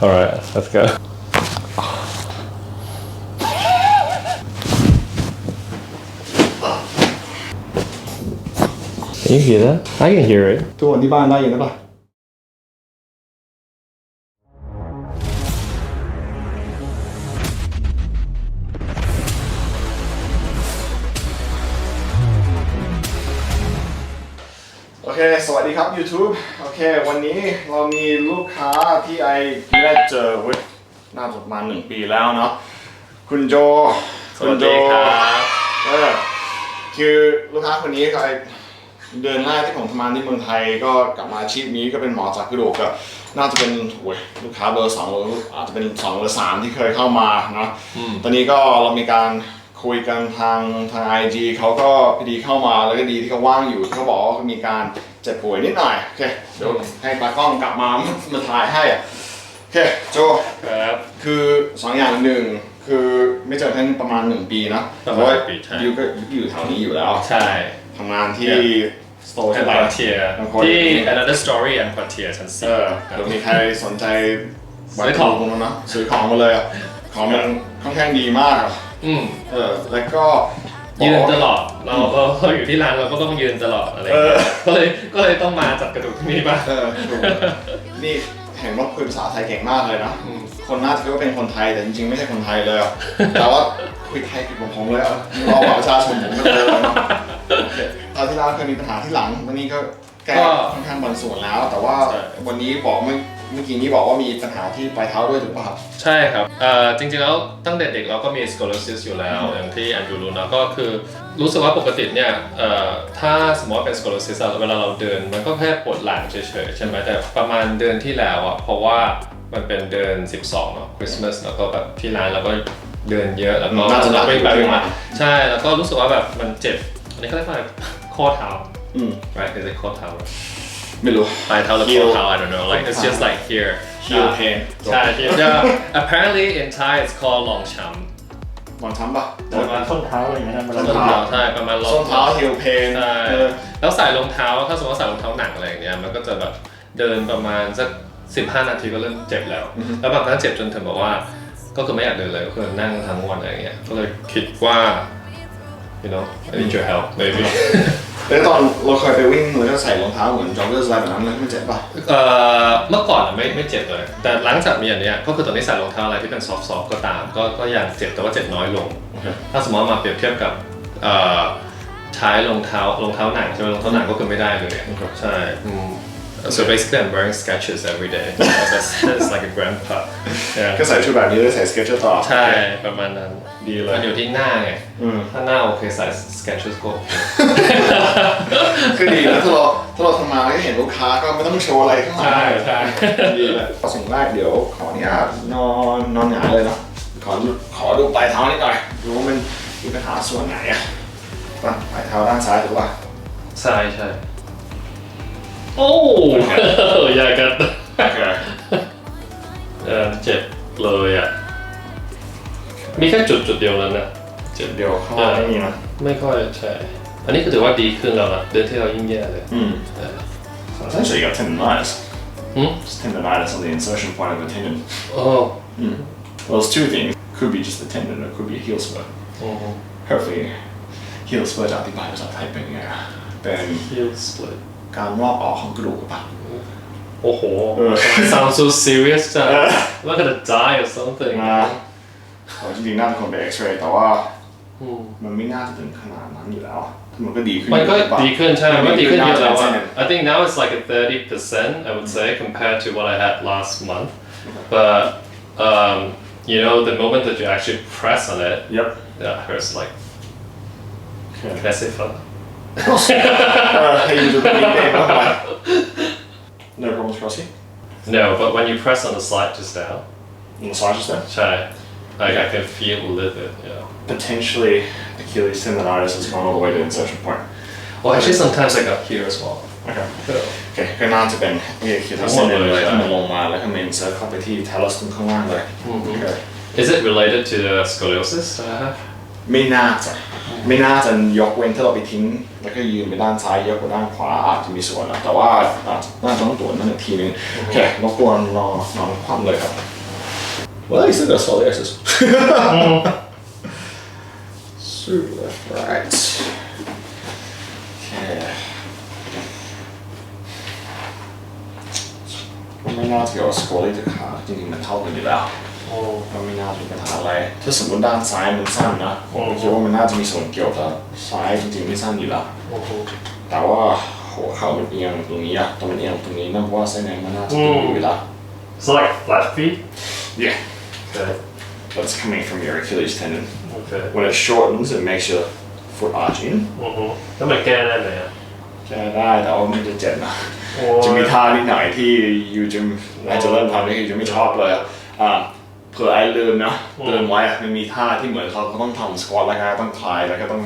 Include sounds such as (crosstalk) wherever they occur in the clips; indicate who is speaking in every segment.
Speaker 1: Alright let's go Can you hear that? I can hear it
Speaker 2: ทุกคนที่บ้านได้ยินหรือเปล่าโอเค สวัสดีครับ YouTube โอ เควันนี้เรามีลูกค้าที่ไอไม่ได้เจอเว้ยน่าจะประมาณหนึ่งปีแล้วเนาะคุณโจ
Speaker 1: สวัสดีครับ
Speaker 2: เออคือลูกค้าคนนี้ก็ไอเดือนแรกที่ผมทำงานที่เมืองไทยก็กลับมาอาชีพนี้ก็เป็นหมอจากกระดูกก็น่าจะเป็นโอ้ยลูกค้าเบอร์สองหรืออาจจะเป็นสองหรือสามที่เคยเข้ามาเนาะตอนนี้ก็เรามีการคุยกันทางทางไอจีเขาก็พอดีเข้ามาแล้วก็ดีที่เขาว่างอยู่ที่เขาบอกว่าเขามีการเจ็บป่วยนิดหน่อยโอเคเดี๋ยวให้ปากล้องกลับมามาถ่ายให้อะโอเคโจ
Speaker 1: ครับ
Speaker 2: คือสองอย่างหนึ่งคือไม่เจอกันประมาณหนึ่งปีนะ
Speaker 1: ประมาณ
Speaker 2: เพว่า
Speaker 1: ปีใช่
Speaker 2: ยูก็อยู่แถวนี้อยู่แล้ว
Speaker 1: ใช่
Speaker 2: ทำงานที่สโตร์
Speaker 1: แอ
Speaker 2: ที่
Speaker 1: น
Speaker 2: ไหน
Speaker 1: ควอเทีย
Speaker 2: บางคน
Speaker 1: ที่ Another Story แอนควอเทียชั้น
Speaker 2: เอ
Speaker 1: สี่
Speaker 2: อเดี๋ยวมีใครสนใจ
Speaker 1: ซื้อของ
Speaker 2: ตรงนั้นนะซื้อของมาเลยอะของมันค่อนข้างดีมากอะ
Speaker 1: อืม
Speaker 2: เออแล้วก็
Speaker 1: ยืนตลอดเราเราเราอยู่ที่ร้านเราก็ต้องยืนตลอดอะไรอย่างเงี้ยก็เลยก็เลยต้องมาจัดกระดูกที่นี่บ้าง
Speaker 2: เออถูกนี่เห็นว่าคุยภาษาไทยเก่งมากเลยนะ
Speaker 1: อืม
Speaker 2: คนน่าจะคิดว่าเป็นคนไทยแต่จริงๆไม่ใช่คนไทยเลยอะแต่ว่าคุยไทยผิดของผมเลยอะเราบอกประชาชนผมก็เลยเนาะโอเคคราวที่แล้วเคยมีปัญหาที่หลังวันนี้ก็แก้
Speaker 1: ก็
Speaker 2: ค่อนข้างบางส่วนแล้ว แต่ว่า
Speaker 1: ใช่
Speaker 2: วันนี้บอกเมื่อ เมื่อกี้นี้บอกว่ามีปัญหาที่ปลายเท้าด้วยถูกป่ะครับ
Speaker 1: ใช่ครับเอ่อจริงๆแล้วตั้งแต่เด็กเราก็มี scoliosis อยู่แล้ว อย่างที่อันยูรู้นะก็คือรู้สึกว่าปกติเนี่ยเอ่อถ้าสมมติว่าเป็น scoliosis อะเวลาเราเดิน มันก็แค่ปวดหลังเฉยๆใช่ไหมแต่ประมาณเดือนที่แล้วอะเพราะว่ามันเป็นเดือน 12เนาะคริสต์มาสแล้วก็แบบที่ร้านเราก็เดินเยอะแล้วก็
Speaker 2: น่าจะหนัก
Speaker 1: ไปไป
Speaker 2: อยู่
Speaker 1: มาใช่แล้วก็รู้สึกว่าแบบมันเจ็บอันนี้เขาเรียกว่าข้อเท้า
Speaker 2: อืม
Speaker 1: right is it ข้อเท้า
Speaker 2: ไม่รู้
Speaker 1: ปลายเท้าหรือ
Speaker 2: Heel
Speaker 1: ข้อเท้า I don't know like it's just like here
Speaker 2: heel
Speaker 1: อ่า
Speaker 2: pain
Speaker 1: ใช่ heel yeah apparently in Thai it's called ลองช้ำ
Speaker 2: บอลช้ำป่ะ
Speaker 3: ประมาณส้นเท้าอะไรอย่างเงี้ยนะมัน
Speaker 1: ส้น
Speaker 3: จะ
Speaker 1: เท้าใช่ประมาณรอง
Speaker 2: ส้นเท้า heel pain
Speaker 1: ใช่
Speaker 2: เออ
Speaker 1: แล้วใส่รองเท้าถ้าสมมติว่าใส่รองเท้าหนังอะไรอย่างเงี้ยมันก็จะแบบเดินประมาณสัก15 นาทีก็เริ่มเจ็บแล้วแล้วบางครั้งเจ็บจนถึงบอกว่า ก็คือไม่อยากเดินเลยก็คือนั่งทั้งวันอะไรอย่างเงี้ยก็เลยคิดว่า you know I need your help maybe
Speaker 2: แล้วตอนเราเคยไปวิ่งแล้วก็ใส่รองเท้าเหมือนจ็อกเกอร์สไลด์แบบนั้นเลยไม่เจ็บป่ะ
Speaker 1: เอ่อเมื่อก่อนอะไม่ไม่เจ็บเลย แต่หลังจากมีอันเนี้ยก็คือตอนนี้ใส่รองเท้าอะไรที่เป็นซอฟต์ๆก็ตาม ก็ก็ยังเจ็บแต่ว่าเจ็บน้อยลง ถ้าสมมติว่ามาเปรียบเทียบกับเอ่อใช้รองเท้ารองเท้าหนังใช่ไหมรองเท้าหนังก็คือไม่ได้เลยใช่อืม so basically I'm wearing Skechers every day that's, that's like a grandpa yeah
Speaker 2: ก็ใส่ชุดแบบนี้แล้วใส่สเก็ตเชอร์ต่อ
Speaker 1: ใช่ประมาณนั้น
Speaker 2: ดีเลย
Speaker 1: มันอยู่ที่หน้าไง
Speaker 2: อืม
Speaker 1: ถ้าหน้าโอเคใส่ Skechers ก็โอเค
Speaker 2: คือดีนะถ้าเราถ้าเราทำมาแล้วก็เห็นลูกค้าก็ไม่ต้องโชว์อะไรข้างหลัง
Speaker 1: ใช่ใช่
Speaker 2: ดีเลยสิ่งแรกเดี๋ยวขออนุญาตนอนนอนหงายเลยเนาะขอดูขอดูปลายเท้านิดหน่อยดูว่ามันมีปัญหาส่วนไหนอะป่ะปลายเท้าด้านซ้ายถูกป่ะ
Speaker 1: ใช่ใช่ โอ้อยากกัน
Speaker 2: โอเค
Speaker 1: เออเจ็บเลยอะ มีแค่จุดจุดเดียวแล้วนะ
Speaker 2: เจ็บเดียวข้างล่างไม่มีนะ
Speaker 1: ไม่ค่อยใช่อันนี้ก็ถือว่าดีขึ้นแล้วนะเดือนที่เรายิ่งแย่เลย
Speaker 2: อืม
Speaker 1: เออ
Speaker 2: So essentially you got tendonitis
Speaker 1: หืม
Speaker 2: It's tendonitis on the insertion point of the tendon
Speaker 1: โอ้
Speaker 2: Well, it's two things. Could be just the tendon, or it could be a heel spur.
Speaker 1: โอ้
Speaker 2: Hopefully, heel spur จะอธิบายภาษาไทยเป็นไงอะเป็น
Speaker 1: heel split
Speaker 2: การลอกออกของกระดูกหรือเปล่า
Speaker 1: โอ้โห
Speaker 2: เออ
Speaker 1: sounds so serious จัง
Speaker 2: เออ
Speaker 1: I'm gonna die or something
Speaker 2: นะเขาจริงๆน่าจะควรไปเอ็กซเรย์แต่ว่า
Speaker 1: อืม
Speaker 2: มันไม่น่าจะถึงขนาดนั้นอยู่แล้วถ้ามันก็ดีขึ้น
Speaker 1: มันก็
Speaker 2: หรือเปล่า
Speaker 1: ดีขึ้นใช่มันดีขึ้นเยอะแล้วอะ
Speaker 2: น่าจะ
Speaker 1: I think now it's like a 30% I would say compared to what I had last month but um, you know the moment that you actually press on it
Speaker 2: Yep.
Speaker 1: that hurts like
Speaker 2: Okay.
Speaker 1: can I say fun
Speaker 2: Uh, hey, you just need pain, don't worry. No problems, Crossy.
Speaker 1: no but when you press on the slide just now
Speaker 2: Massages there.
Speaker 1: ใช่ like I can feel a little bit yeah
Speaker 2: Potentially, Achilles tendonitis has gone all the way to the insertion point.
Speaker 1: well actually sometimes I got here as well
Speaker 2: Okay.
Speaker 1: so
Speaker 2: โอเคก็น่าจะเป็นนี่คือ
Speaker 1: ทั้
Speaker 2: ทั้
Speaker 1: ง
Speaker 2: ง
Speaker 1: ห
Speaker 2: ห
Speaker 1: ม
Speaker 2: ม
Speaker 1: ด
Speaker 2: ด
Speaker 1: เล
Speaker 2: เลยย
Speaker 1: ใช่
Speaker 2: แล้วก็มันลงมาแล้วก็มันเซิร์ฟเข้าไปที่ทาลัสตรงข้างล่างเลย
Speaker 1: Mhm.
Speaker 2: โอเค
Speaker 1: is it related to the scoliosis that I have
Speaker 2: ไม่น่าจะไม่น่าจะยกเว้นถ้าเราไปทิ้ง แล้วก็ยืนไปด้านซ้ายยกไปด้านขวาอาจจะมีส่วนนะแต่ว่าอาจจะน่าจะต้องตรวจนั่นอีกทีนึงโอเครบกวนรอนอนคว่ำเลยครับ Well, he's still got scoliosis. so left, right. Okay. ก็ไม่น่าจะเกี่ยวกับสโคลี่กับขาจริงๆมันเท่ากันอยู่แล้ว
Speaker 3: โอ้
Speaker 2: ก็ไม่น่าจะมีปัญหาอะไร ถ้าสมมติด้านซ้ายมันสั้นนะผมคิดว่ามันน่าจะมีส่วนเกี่ยวกับซ้ายจริงๆไม่สั้นอยู่แล้ว
Speaker 3: โอ้โห
Speaker 2: แต่ว่าหัวเข่ามันเอียงตรงนี้อะตรงมันเอียงตรงนี้นะเพราะว่าเส้นเอ็นมันน่าจะตึงอยู่แล้ว
Speaker 3: so like flat feet
Speaker 2: Yeah
Speaker 3: okay
Speaker 2: but it's coming from your Achilles tendon
Speaker 3: okay
Speaker 2: when it shortens it makes your foot arch in
Speaker 3: อือฮึแล้วมันแก้ได้ไหมอะ
Speaker 2: แก้ได้แต่ว่ามันจะเจ็บนะ
Speaker 3: โอ้
Speaker 2: จะมีท่านิดหน่อยที่ยูจะน่าจะเริ่มทำที่ยูจะไม่ชอบเลยอะอ่าเผื่อไอ้ลืมนะเตือนไว้อะมันมีท่าที่เหมือนเขาเขาต้องทำสควอตแล้วก็ต้องคลายแล้วก็ต้อง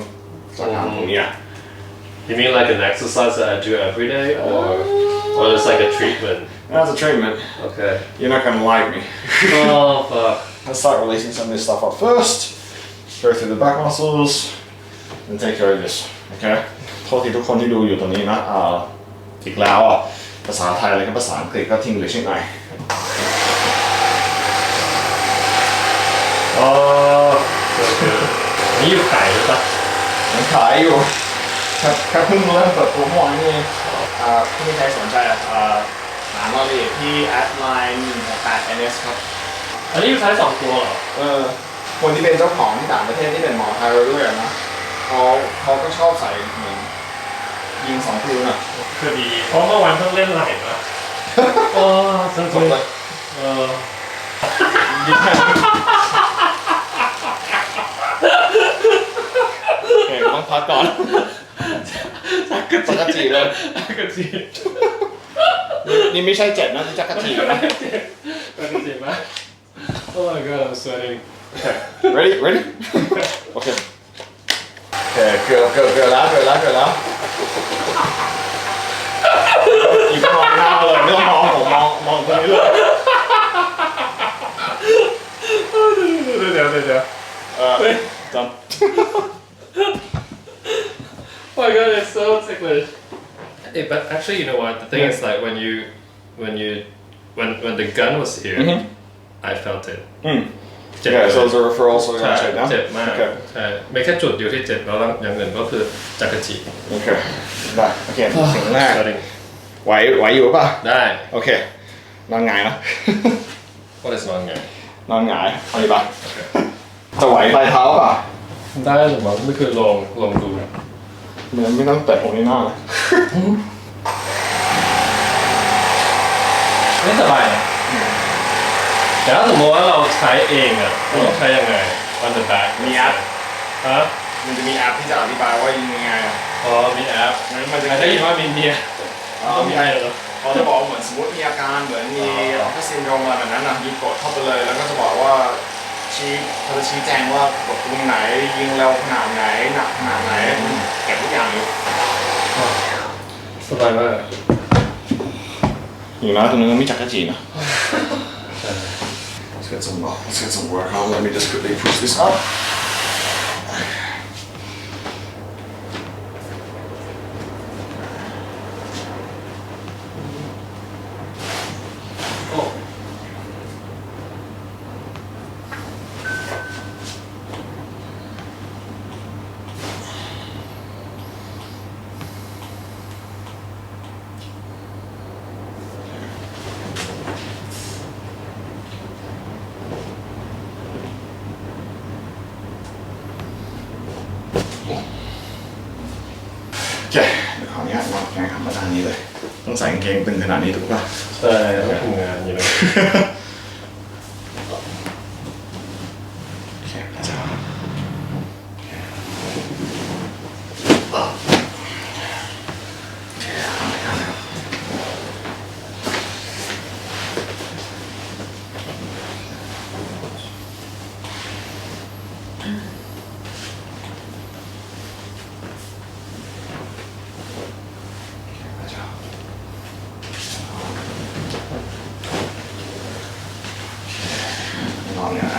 Speaker 2: จะทำตรงเนี้ย
Speaker 1: You mean like an exercise that I do every day or or it's like a treatment
Speaker 2: That's a treatment.
Speaker 1: Okay
Speaker 2: You're not gonna like me.
Speaker 1: Oh fuck
Speaker 2: Let's start releasing some of this stuff up first. Go through the back muscles and take care of this. Okay? โทษทีทุกคนที่ดูอยู่ตรงนี้นะอ่าอีกแล้วอะภาษาไทยแล้วก็ภาษาอังกฤษก็ทิ้งเลยใช่ไห ม
Speaker 3: อ๋อโอเคนี่อยู่ขายหรือเปล่า
Speaker 2: ยังขายอยู่แค่แค่เพิ่งเริ่มเปิดตัวเมื่อวานนี่เองอ่าถ้ามีใครสนใจอะอ่าถามรายละเอียดที่ adline 168 ns ครับ
Speaker 3: อันนี้อยู่ขายสองตัวเหรอ
Speaker 2: เออคนที่เป็นเจ้าของที่ต่างประเทศที่เป็นหมอไทยเราด้วยอะนะเขาเขาก็ชอบใส่เหมือนยิงสองปืนอะ
Speaker 3: คือดี เพราะเมื่อวานเพิ่งเล่นไหลมาโอ้สนุก
Speaker 2: จบเลย
Speaker 3: เออ
Speaker 2: ยิงแค่โอเคต้อง พักก่อนจักรจีเลย
Speaker 3: กระจี
Speaker 2: นี่ไม่ใช่เจ็ดนะนี่จักรจีนะ
Speaker 3: กระจีไหม
Speaker 1: Oh my god I'm sweating
Speaker 2: ready ready โอเคโอเคเกือบเกือบเกือบแล้วเกือบแล้วเกือบแล้วอีกมองหน้าเลยไม่ต้องมองผมมองมองตรงนี้เลย
Speaker 3: เดี๋ยวเดี๋ยวเดี๋ยว
Speaker 2: เออจำ
Speaker 1: Oh my god, it's so ticklish. Hey, but actually, you know what? The thing is, like when you, when you, when when the gun was here,
Speaker 2: Mhm.
Speaker 1: I felt it.
Speaker 2: อืม
Speaker 1: เจ็บ
Speaker 2: Yeah,
Speaker 1: เลย
Speaker 2: so it's a referral, so
Speaker 1: ใช่
Speaker 2: yeah, check down.
Speaker 1: เจ็บมาก
Speaker 2: Okay.
Speaker 1: ใช่ไม่แค่จุดเดียวที่เจ็บแล้วอย่างอื่นก็คือจักรจี
Speaker 2: Okay. ได้โอเคสิ่งแรก
Speaker 1: Sweating
Speaker 2: ไหวไหวอยู่ป่ะ
Speaker 1: ได้
Speaker 2: โอเคนอนหงายนะ
Speaker 1: What is wrong ไง
Speaker 2: นอนหงายเอาดีป่ะจะไหวปลายเท้าป่ะ
Speaker 1: ได้หรือเปล่าไม่เคยลองลองดู
Speaker 2: มันไม่ต้องแตะตรงนี้หน้านะ
Speaker 1: ไม่สบายนะแต่ถ้าสมมติว่าเราใช้เองอะเราต้องใช้ยังไง on the back
Speaker 2: มีแอป
Speaker 1: ฮะ
Speaker 2: มันจะมีแอปที่จะอธิบายว่ายิงยังไงอะ
Speaker 1: อ๋อมีแอป
Speaker 2: งั้นมันจะ
Speaker 1: ได้ยินว่ามีเมีย
Speaker 2: อ๋อ
Speaker 1: ต้อง
Speaker 2: มี
Speaker 1: มีอะไรเหรอ
Speaker 2: เขาจะบอกว่าเหมือนสมมติมีอาการเหมือนมีออฟฟิศซินโดรมอะไรแบบนั้นนะยิงกดเข้าไปเลย แล้วก็จะบอกว่าชี้เขาจะชี้แจงว่ากดตรงไหนยิงเร็วขนาดไหนหนักขนาดไหน เก็บทุกอย่างอยู่
Speaker 1: สบายมาก
Speaker 2: อยู่นะตรงนั้นมีจักรจีนะ Let's get some let's get some work on. Let me just quickly push this up. OK，ขออนุญาตวางแกงทำมาด้านนี้เลย ต้องใส่กางเกงตึงขนาดนี้ถูกป่ะ
Speaker 1: ใช่ต้องทำงานอยู่นะ
Speaker 2: โ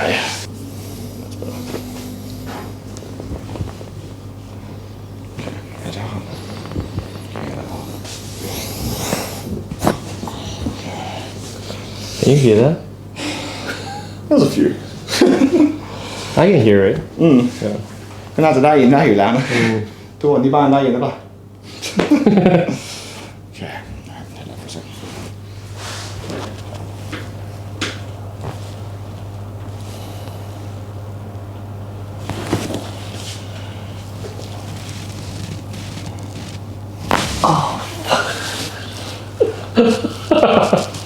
Speaker 2: Nej.
Speaker 1: Can you hear that?
Speaker 2: That was a few. (laughs)
Speaker 1: I can hear it.
Speaker 2: Mm. Yeah. 那子大爷，那有蓝了，对我你把那也的吧。(laughs) (laughs)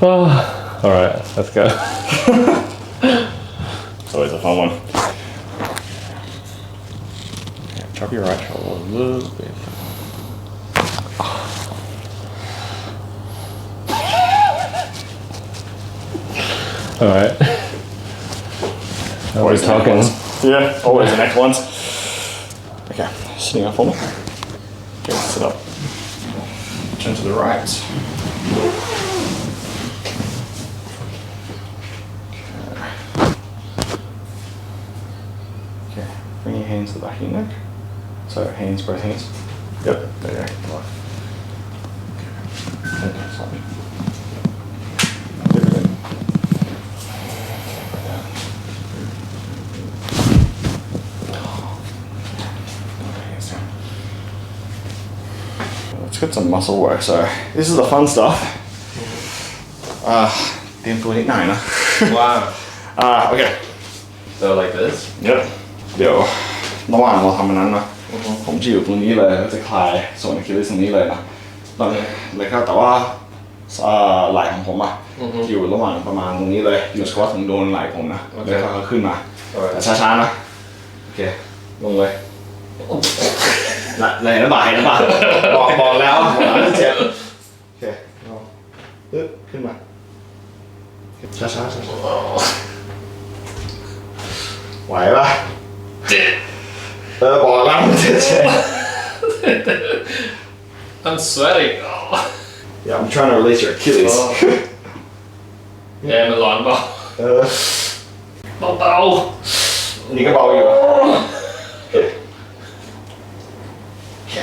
Speaker 2: Ah,
Speaker 1: all right let's go (laughs)
Speaker 2: it's a fun one. Drop your right shoulder a little bit.
Speaker 1: All right Are
Speaker 2: Always
Speaker 1: talking.
Speaker 2: Yeah, always the next ones. Okay, sitting up for me. Okay, sit up. The right. Okay, bring your hands to the back of your neck. So hands, both hands. Yep, there you go. Right. Okay. Let's get some muscle work. So this is the fun stuff. Uh, เตรียมตัวนิดหน่อยนะ
Speaker 1: Wow
Speaker 2: อ่าโอเค
Speaker 1: so like this
Speaker 2: เดี๋ยวเดี๋ยวระหว่างเราทำอันนั้นนะผมจะอยู่ตรงนี้เลยก็จะคลายส่วนอะคิลิสตรงนี้เลยนะตอนนี้เลยครับแต่ว่าเอ่อไหล่ของผมอะอยู่ระหว่างประมาณตรงนี้เลยอยู่สควอตถึงโดนไหล่ผมนะ
Speaker 1: โอเค
Speaker 2: แล้วก็ขึ้นมา
Speaker 1: Alright
Speaker 2: แต่ช้าๆนะโอเคลงเลยนะ ไหนนะบ่ายนะบ่ายบอกบอกแล้วบอกแล้วจะเจ็บโอเคเอาปึ๊บขึ้นมาช้าๆช้าๆไหวปะเออบอกแล้วมันจะเจ็บ
Speaker 1: I'm sweating
Speaker 2: Yeah, I'm trying to release your Achilles.
Speaker 1: แอร์มันร้อนเปล่า
Speaker 2: เออ
Speaker 1: เบา
Speaker 2: นี่ก็เบาอยู่โอเคโอเค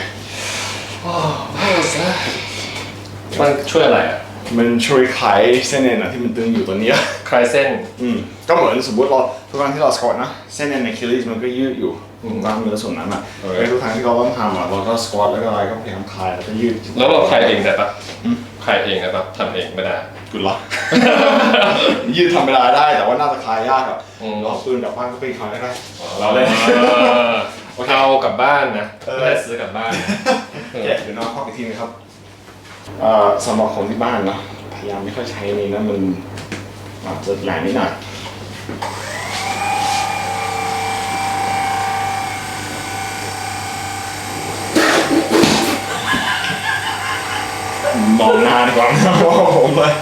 Speaker 1: ๆ มันช่วยอะไรอะ
Speaker 2: มันช่วยคลายเส้นเอ็นอะที่มันตึงอยู่ตรงเนี้ย
Speaker 1: คลายเส้น
Speaker 2: อืมก็เหมือนสมมติเราทุกครั้งที่เราสควอตนะเส้นเอ็นในคิลิสมันก็ยืดอยู่กล้ามเนื้อส่วนนั้นอะ
Speaker 1: โอเค
Speaker 2: ไอ้ทุกครั้งที่เราต้องทำอะเราก็สควอตแล้วก็อะไรก็พยายามคลายแล้วก็ยืด
Speaker 1: แล้วเราคลายเองได้ปะคลายเองได้ปะทำเองไม่ได้
Speaker 2: กุดละ ยืดธรรมดาได้แต่ว่าน่าจะคลายยากอะ
Speaker 1: อืม
Speaker 2: เราเอาปืนกลับบ้านก็ไปคลายได้ เราเล่น
Speaker 1: เอากลับบ้านนะ
Speaker 2: เออ
Speaker 1: ไม่ได้ซื้อกลับบ้าน
Speaker 2: โอเคเดี๋ยวนอนพักอีกทีนะครับเอ่อ สำหรับคนที่บ้านนะพยายามไม่ค่อยใช้นี่นะมันอาจจะแรงนิดหน่อยมองหน้าดีกว่าไม่มองผมเลย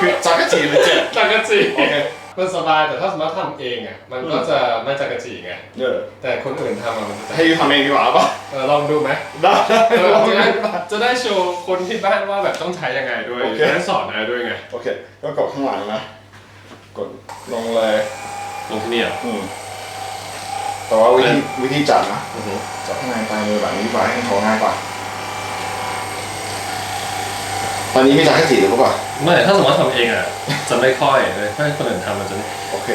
Speaker 2: คือจักรจีมันเจ็บ
Speaker 1: จักรจี
Speaker 2: โอเค
Speaker 1: มันสบายแต่ถ้าสมมติทำเองอะมันก็จะไม่จักรจีไง
Speaker 2: เดี๋ยว
Speaker 1: แต่คนอื่นทำอะมันจะ
Speaker 2: ให้ยูทำเองดีกว่าป่ะ
Speaker 1: เออลองดูไหม
Speaker 2: ได้ได้
Speaker 1: เออ
Speaker 2: ลอง
Speaker 1: จะ
Speaker 2: ดู
Speaker 1: ได้
Speaker 2: ดีกว่า
Speaker 1: จะได้โชว์คนที่บ้านว่าแบบต้องใช้ยังไงด้วย
Speaker 2: โอเค
Speaker 1: จะได้สอนนายด้วยไง
Speaker 2: โอเคก็กดข้างหลังนะกดลงเลย
Speaker 1: ลงที่นี่อะ
Speaker 2: อืมแต่ว่าวิธีวิธีจับนะ
Speaker 1: อือฮึ
Speaker 2: จับข้างในปลายมือแบบนี้ดีกว่าให้โทรง่ายกว่า ตอนนี้มีจักรจีหรือเปล่า
Speaker 1: ไม่ถ้าสมมติทำเองอะจะไม่ค่อยเลยถ้าให้คนอื่นทำมันจะ
Speaker 2: โอเค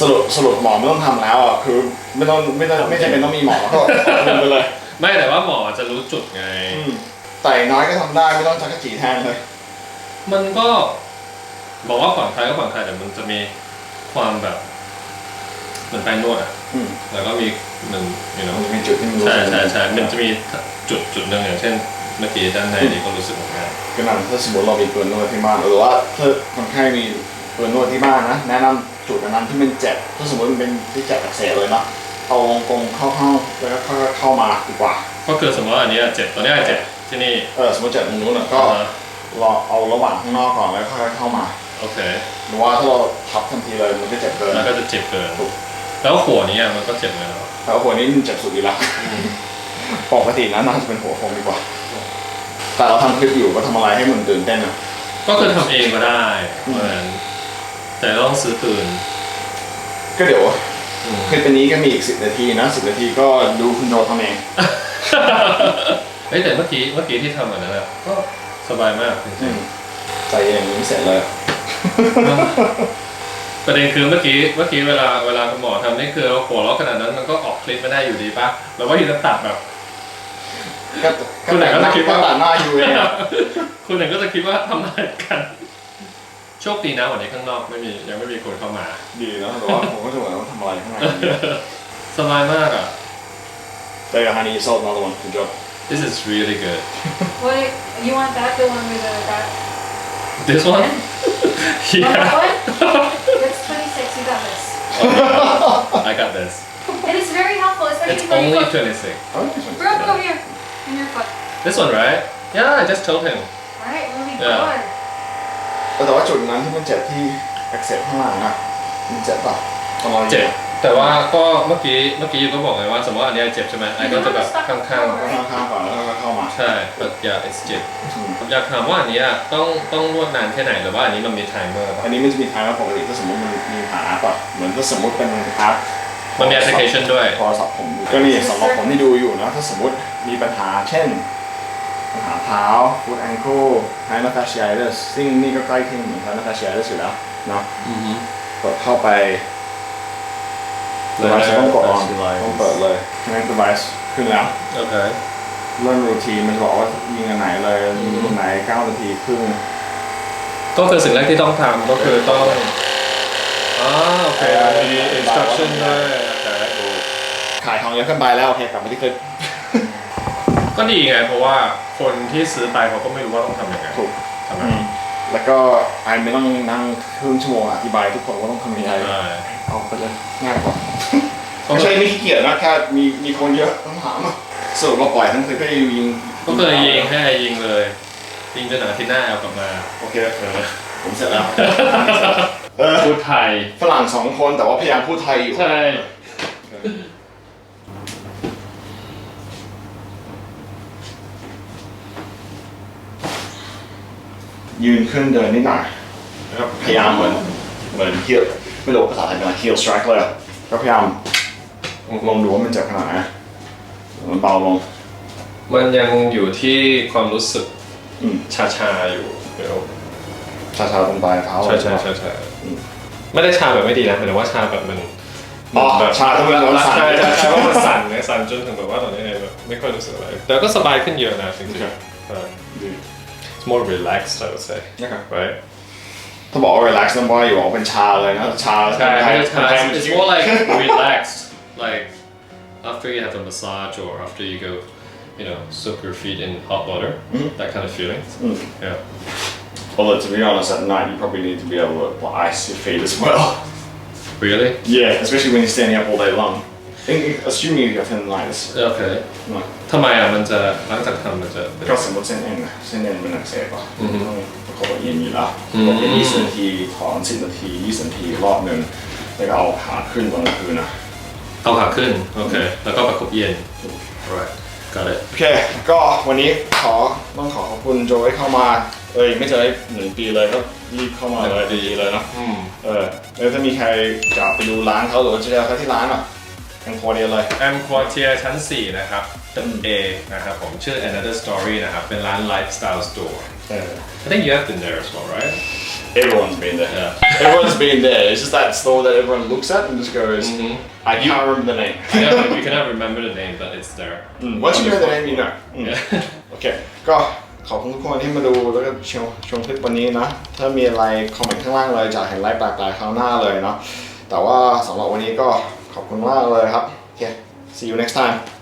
Speaker 2: สรุปสรุปหมอไม่ต้องทำแล้วอะคือไม่ต้องไม่ต้องไม่จำเป็นต้องมีหมอก็ทำไปเลย
Speaker 1: ไม่แต่ว่าหมอจะรู้จุดไง
Speaker 2: อืมแต่อย่างน้อยก็ทำได้ไม่ต้องจักรจีแทนเลย
Speaker 1: มันก็บอกว่าผ่อนคลายก็ผ่อนคลายแต่มันจะมีความแบบเหมือนแป้งนวดอะ
Speaker 2: อืม
Speaker 1: แล้วก็มีมันอยู่เนาะ
Speaker 2: มันมีจุดที่มันรู้
Speaker 1: ใช่
Speaker 2: สึก
Speaker 1: ใช่ใช่มันจะมีจุดจุดหนึ่งอย่างเช่น เมื่อกี้ด้านในนี่ก็รู้สึกเหมือนกัน
Speaker 2: ก็นั่นถ้าสมมติเรามีตัวนวดที่บ้านหรือว่าถ้าคนไข้มีตัวนวดที่บ้านนะ แนะนำจุดอันนั้นที่มันเจ็บถ้าสมมติมันเป็นที่เจ็บอักเสบเลยนะเอาวงกลมเข้าเข้าแล้วก็ค่อยๆเข้ามาดีกว่า
Speaker 1: ก็คือสมมติว่าอันนี้เจ็บตัวเนี้ยเจ็บที่นี่
Speaker 2: เออสมมติเจ็บตรงนู้นนะก็
Speaker 1: อ่าฮะ
Speaker 2: รอเอาระหว่างข้างนอกก่อนแล้วค่อยๆเข้ามา
Speaker 1: โอเค
Speaker 2: หรือว่าถ้าเราทับทันทีเลยมันก็เจ็บเกิน
Speaker 1: แล้วก็จะเจ็บเกิน
Speaker 2: ถูก
Speaker 1: แล้วหัวนี้อะมันก็เจ็บเลยเนาะ
Speaker 2: แต่ว่าหัวนี้มันเจ็บสุดอยู่แล้วปกตินะน่าจะเป็นหัวโคมดีกว่า แต่เราทำคลิปอยู่ก็ทำอะไรให้มันตื่นเต้นนะ
Speaker 1: ก็คือทำเองก็ได้เหมือนแต่ต้องซื้อปืน
Speaker 2: ก็เดี๋ยว
Speaker 1: อืม
Speaker 2: คลิปอันนี้ก็มีอีกสิบนาทีนะสิบนาทีก็ดูคุณโจทำเอง
Speaker 1: เฮ้ยแต่เมื่อกี้เมื่อกี้ที่ทำอันนั้นอะก็สบายมากจ
Speaker 2: อื
Speaker 1: ริง
Speaker 2: มใจเย็นยังไม่เสร็จเลย
Speaker 1: ๆประเด็นคือเมื่อกี้เมื่อกี้เวลาเวลาคุณหมอทำนี่คือเราหัวเราะขนาดนั้นมันก็ออกคลิปไม่ได้อยู่ดีปะเราก็อยู่จะตัดแบบ
Speaker 2: ก็
Speaker 1: คุณไหนก็จะคิดว่า
Speaker 2: ตัดหน้าอยู่เองอะ
Speaker 1: คุณหนึ่งก็จะคิดว่าทำอะไรกัน โชคดีนะวันนี้ข้างนอกไม่มียังไม่มีคนเข้ามา
Speaker 2: ดีนะแต่ว่าผมก็จะเหมือนว่าทำอะไรข้างในอย่างเงี้ย
Speaker 1: สบายมากอะ
Speaker 2: There, honey, you sold another one. Good job.
Speaker 1: This is really good
Speaker 4: What you want that the one with the that
Speaker 1: This one
Speaker 4: Want
Speaker 1: Yeah
Speaker 4: that one? That's 26. You got this.
Speaker 1: I got this
Speaker 4: It is very helpful, especially
Speaker 1: It's
Speaker 4: for your
Speaker 1: only
Speaker 4: foot.
Speaker 1: 26
Speaker 2: Oh, this one's
Speaker 4: Bro,
Speaker 2: good.
Speaker 4: go here. In your foot.
Speaker 1: This one right Yeah I just told him
Speaker 4: Alright, really
Speaker 1: Yeah.
Speaker 4: good.
Speaker 2: แต่ว่าจุดนั้นที่มันเจ็บที่อักเสบข้างหลังอะมันเจ็บป่ะตอนเรา
Speaker 1: เจ็บ แต่ว่าก็เมื่อกี้ เมื่อกี้ยูก็บอกไงว่า สมมติว่าอันเนี้ยเจ็บใช่ไหมไอ้ก็จะแบบข้าง
Speaker 2: ข้างข้างๆก่อนแล้วก็เข้ามา
Speaker 1: ๆใช่ but yeah it's เจ็บผมอยากถามว่าอันเนี้ยต้องต้องนวดนานแค่ไหนหรือว่าอันนี้มันมีไทเมอร์ป่ะ
Speaker 2: อันนี้มันจะมีทางว่าปกติถ้าสมมติมันมีหาแอปอะเหมือนถ้าสมมติเป็นแอป
Speaker 1: มันมีแอปพลิเคชันด้วย
Speaker 2: โทรศัพท์ผมก็นี่สำหรับผมที่ดูอยู่นะถ้าสมมติ มีปัญหาเช่น ปัญหาเท้า foot ankle plantar fasciitis ซึ่งนี่ก็ใกล้เคียงเหมือน plantar fasciitis อยู่แล้วเนาะ
Speaker 1: อือฮึ
Speaker 2: กดเข้าไป device ต้องกด on ต้องเปิดเลย connect device ขึ้นแล้ว
Speaker 1: โอเค
Speaker 2: เริ่มรูทีนมันจะบอกว่ายิงอันไหนเลยยิงตรงไหน9นาทีครึ่ง
Speaker 1: ก็คือสิ่งแรกที่ต้องทำก็คือต้องอ่าโอเคมี instruction ด้วยโอเค
Speaker 2: ขายของเยอะขึ้นไปแล้วโอเคกลับมาที่คลิป
Speaker 1: ก็ดีไง เพราะว่าคนที่ซื้อไปเขาก็ไม่รู้ว่าต้องทำยังไง
Speaker 2: ถูก
Speaker 1: ทำไม
Speaker 2: แล้วก็ไอไม่ต้องนั่งครึ่งชั่วโมงอธิบายทุกคนว่าต้องทำยังไง
Speaker 1: ใช่
Speaker 2: เอาไปเลยง่ายกว่าไม่ใช่ไม่ขี้เกียจนะแค่มีมีคนเยอะต้องถามอะสรุปว่าปล่อยทั้งคลิปให้ยิง
Speaker 1: ก็เคยยิงให้ไอยิงเลยยิงจนอาทิตย์หน้าเอากลับมา
Speaker 2: โอเค
Speaker 1: เออ
Speaker 2: ผมเสร็จแล้วเออ
Speaker 1: พูดไทย
Speaker 2: ฝรั่งสองคนแต่ว่าพยายามพูดไทยอยู่
Speaker 1: ใช่
Speaker 2: ยืนขึ้นเดินนิดหน่อยแล้วก็พยายามเหมือนเหมือน heel ไม่รู้ภาษาไทยเป็นอะไร heel strike เลยอะก็พยายามลองดูว่ามันเจ็บขนาดไหนมันเบาลง
Speaker 1: มันยังอยู่ที่ความรู้สึก
Speaker 2: อืม
Speaker 1: ชาชาๆอยู่เดี๋ยว
Speaker 2: ชาๆตรงปลายเท้า
Speaker 1: ใช่ใช่ใช่ใช่ไม่ได้ชาแบบไม่ดีนะหมายถึงว่าชาแบบมัน
Speaker 2: อ๋อ
Speaker 1: แบบ
Speaker 2: ชาทำไมมันสั่น
Speaker 1: ใช่ใช่ใช่ว่ามันสั่นไงสั่นจนถึงแบบว่าตอนนี้แบบไม่ค่อยรู้สึกอะไรแต่ก็สบายขึ้นเยอะนะจริงๆ
Speaker 2: โอเค
Speaker 1: ใช่
Speaker 2: ดี
Speaker 1: It's more relaxed I would say
Speaker 2: นะครับ
Speaker 1: right
Speaker 2: ถ้าบอกว่า relax ต้องบอกอยู่บอกว่าเป็นชาเลยนะชา
Speaker 1: ใช่ไม่ได้ชา
Speaker 2: ไทย
Speaker 1: It's more like (laughs) relaxed like after you have a massage or after you go you know soak your feet in hot water that kind of feeling
Speaker 2: อืม
Speaker 1: yeah
Speaker 2: Although to be honest, at night you probably need to be able to ice your feet as well.
Speaker 1: really
Speaker 2: Yeah, especially when you're standing up all day long. In- Assuming you have tendonitis.
Speaker 1: โอเค
Speaker 2: No.
Speaker 1: ทำไมอะมันจะหลังจากทำมันจะเป็น
Speaker 2: ก็สมมติเส้นเอ็นเส้นเอ็นมันอักเสบอะ
Speaker 1: อือฮึ
Speaker 2: ต้องประคบเย็นอยู่แล้ว
Speaker 1: อืม
Speaker 2: ประคบยี่สิบนาทีถอนสิบนาทียี่สิบนาทีรอบหนึ่งแล้วก็เอาขาขึ้นตอนกลางคืนนะ
Speaker 1: เอาขาขึ้น โอเค แล้วก็ประคบเย็น right got it
Speaker 2: โอเค ก็วันนี้ขอต้องขอขอบคุณโจที่เข้ามา เอ้ยไม่เจอได้หนึ่งปีเลยก็รีบเข้ามาเลยดีเลยเนาะ
Speaker 1: อืม
Speaker 2: เออแล้วถ้ามีใครอยากไปดูร้านเขาหรือว่าจะเจอเขาที่ร้านอะ ยังพอเดียวเลย
Speaker 1: แอมควอเทียชั้น 4 นะครับตึก A นะครับผมชื่อ Another Story นะครับ เป็นร้าน Lifestyle Store
Speaker 2: เออ
Speaker 1: I think you have been there as well right
Speaker 2: Everyone's been there.
Speaker 1: Yeah.
Speaker 2: Everyone's been there. It's just that store that everyone looks at and just goes,
Speaker 1: Mhm.
Speaker 2: I can't remember the name.
Speaker 1: I know you cannot remember the name but it's there
Speaker 2: Mm, Once you know the name, you know. Mm.
Speaker 1: Yeah.
Speaker 2: โอเค ก็ขอบคุณทุกคนที่มาดูแล้วก็ชมชมคลิปวันนี้นะ ถ้ามีอะไรคอมเมนต์ข้างล่างเลยจะเห็นไลฟ์แปลกๆคราวหน้าเลยเนาะ แต่ว่าสำหรับวันนี้ก็ ขอบคุณมากเลยครับโอเค see you next time